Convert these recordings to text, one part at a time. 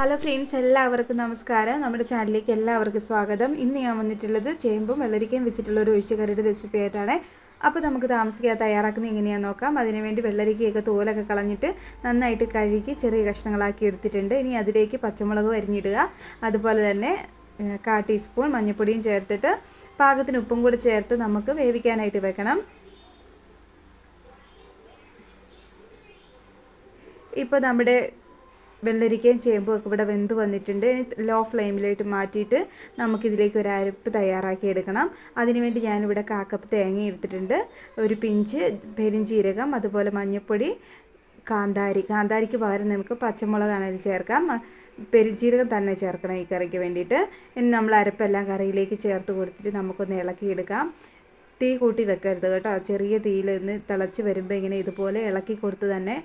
Hello friends എല്ലാവർക്കും നമസ്കാരം. നമ്മുടെ ചാനലിലേക്ക് എല്ലാവർക്കും സ്വാഗതം. ഇന്ന് ഞാൻ വന്നിട്ടുള്ളത് ചേമ്പും വെള്ളരിക്കയും വെച്ചിട്ടുള്ള ഒരു ഒഴിച്ചുകറിയുടെ റെസിപ്പി ആയിട്ടാണ്. അപ്പോൾ നമുക്ക് താമസിക്കാതെ തയ്യാറാക്കുന്നത് എങ്ങനെയാണെന്ന് നോക്കാം. അതിനുവേണ്ടി വെള്ളരിക്കയൊക്കെ തോലൊക്കെ കളഞ്ഞിട്ട് നന്നായിട്ട് കഴുകി ചെറിയ കഷ്ണങ്ങളാക്കി എടുത്തിട്ടുണ്ട്. ഇനി അതിലേക്ക് പച്ചമുളക് അരിഞ്ഞിടുക. അതുപോലെ തന്നെ കാ ടീസ്പൂൺ മഞ്ഞൾപ്പൊടിയും ചേർത്തിട്ട് പാകത്തിന് ഉപ്പും കൂടി ചേർത്ത് നമുക്ക് വേവിക്കാനായിട്ട് വെക്കണം. ഇപ്പോൾ നമ്മുടെ വെള്ളരിക്കയും ചേമ്പും ഒക്കെ ഇവിടെ വെന്ത് വന്നിട്ടുണ്ട്. ലോ ഫ്ലെയിമിലായിട്ട് മാറ്റിയിട്ട് നമുക്കിതിലേക്ക് ഒരു അരപ്പ് തയ്യാറാക്കി എടുക്കണം. അതിനുവേണ്ടി ഞാനിവിടെ കാക്കപ്പ് തേങ്ങ എടുത്തിട്ടുണ്ട്. ഒരു പിഞ്ച് പെരിഞ്ചീരകം അതുപോലെ മഞ്ഞൾപ്പൊടി കാന്താരി. കാന്താരിക്ക് പകരം നമുക്ക് പച്ചമുളകാണ് ചേർക്കാം. പെരിഞ്ചീരകം തന്നെ ചേർക്കണം ഈ കറിക്ക് വേണ്ടിയിട്ട്. ഇനി നമ്മൾ അരപ്പെല്ലാം കറിയിലേക്ക് ചേർത്ത് കൊടുത്തിട്ട് നമുക്കൊന്ന് ഇളക്കിയെടുക്കാം തീ കൂട്ടി വെക്കരുത് കേട്ടോ. ചെറിയ തീയിൽ നിന്ന് തിളച്ച് വരുമ്പോൾ ഇങ്ങനെ ഇതുപോലെ ഇളക്കി കൊടുത്ത് തന്നെ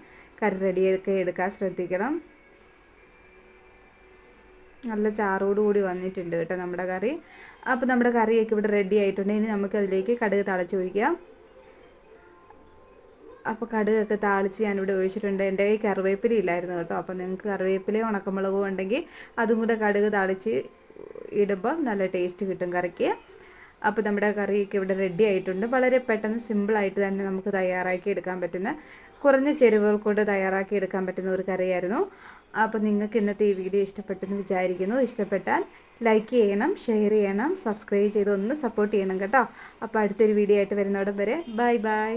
കറി റെഡിയാക്കി എടുക്കാൻ ശ്രദ്ധിക്കണം. നല്ല ചാറോടുകൂടി വന്നിട്ടുണ്ട് കേട്ടോ നമ്മുടെ കറി. അപ്പോൾ നമ്മുടെ കറിയൊക്കെ ഇവിടെ റെഡി ആയിട്ടുണ്ട്. ഇനി നമുക്ക് അതിലേക്ക് കടുക് തളച്ചൊഴിക്കാം അപ്പോൾ കടുകൊക്കെ താളിച്ച് ഞാനിവിടെ ഒഴിച്ചിട്ടുണ്ട്. എന്റെ കൈ കറിവേപ്പില ഇല്ലായിരുന്നു കേട്ടോ. അപ്പോൾ നിങ്ങൾക്ക് കറിവേപ്പിലയോ ഉണക്കമുളകോ ഉണ്ടെങ്കിൽ അതും കൂടെ കടുക് താളിച്ച് ഇടുമ്പം നല്ല ടേസ്റ്റ് കിട്ടും കറിക്ക്. അപ്പോൾ നമ്മുടെ കറിയൊക്കെ ഇവിടെ റെഡി ആയിട്ടുണ്ട്. വളരെ പെട്ടെന്ന് സിമ്പിളായിട്ട് തന്നെ നമുക്ക് തയ്യാറാക്കി എടുക്കാൻ പറ്റുന്ന കുറഞ്ഞ ചേരുവകൾ കൊണ്ട് തയ്യാറാക്കി എടുക്കാൻ പറ്റുന്ന ഒരു കറിയായിരുന്നു. അപ്പോൾ നിങ്ങൾക്ക് ഇന്നത്തെ ഈ വീഡിയോ ഇഷ്ടപ്പെട്ടെന്ന് വിചാരിക്കുന്നു. ഇഷ്ടപ്പെട്ടാൽ ലൈക്ക് ചെയ്യണം ഷെയർ ചെയ്യണം സബ്സ്ക്രൈബ് ചെയ്ത് ഒന്ന് സപ്പോർട്ട് ചെയ്യണം കേട്ടോ. അപ്പോൾ അടുത്തൊരു വീഡിയോ ആയിട്ട് വരുന്നോടം വരെ ബൈ ബൈ.